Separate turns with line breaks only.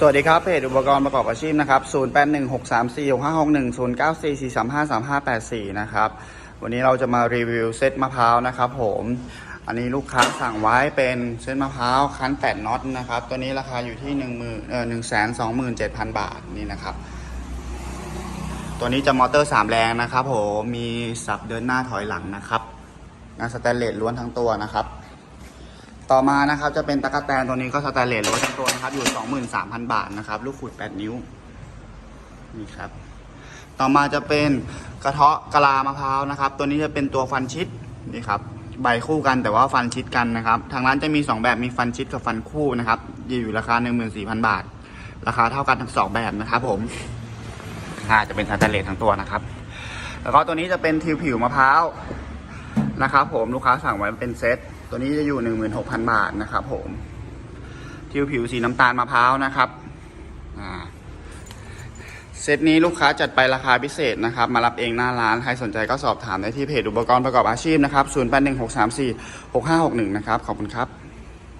สวัสดีครับเพจอุปกรณ์ประกอบอาชีพนะครับ 0816346561 0944353584 นะครับ วันนี้เราจะมารีวิวเซตมะพร้าวนะครับผม อันนี้ลูกค้าสั่งไว้เป็นเส้นมะพร้าวคั้น 8น็อตนะครับ ตัวนี้ราคาอยู่ที่ 1 0 0 0 0เอ่อ127,000 บาทนี่นะครับ ตัวนี้จะมอเตอร์ 3 แรงนะครับผม มีสับเดินหน้าถอยหลังนะครับงานสแตนเลสล้วนทั้งตัวนะครับ ต่อมานะครับจะเป็นตะกั่วแตนตัวนี้ก็สแตนเลสล้วนทั้งตัวนะครับ อยู่ 23,000 บาทนะครับ ลูกขุด 8 นิ้วนี่ครับ ต่อมาจะเป็นกระเทาะกะลามะพร้าวนะครับ ตัวนี้จะเป็นตัวฟันชิดนี่ครับใบคู่กันแต่ว่าฟันชิดกันนะครับ ทางร้านจะมี 2 แบบมีฟันชิดกับฟันคู่นะครับอยู่ราคา 14,000 บาท ราคาเท่ากันทั้งสองแบบนะครับ ผมอ่าจะเป็นสแตนเลสทั้งตัวนะครับ แล้วก็ตัวนี้จะเป็นทิวผิวมะพร้าว นะครับผมลูกค้าสั่งไว้เป็นเซตตัวนี้จะอยู่ 16,000 บาทนะครับผมทิวผิวสีน้ำตาลมะพร้าวนะครับเซตนี้ลูกค้าจัดไปราคาพิเศษนะครับ มารับเองหน้าร้าน ใครสนใจก็สอบถามได้ที่เพจอุปกรณ์ประกอบอาชีพนะครับ 0816346561 นะครับ ขอบคุณครับ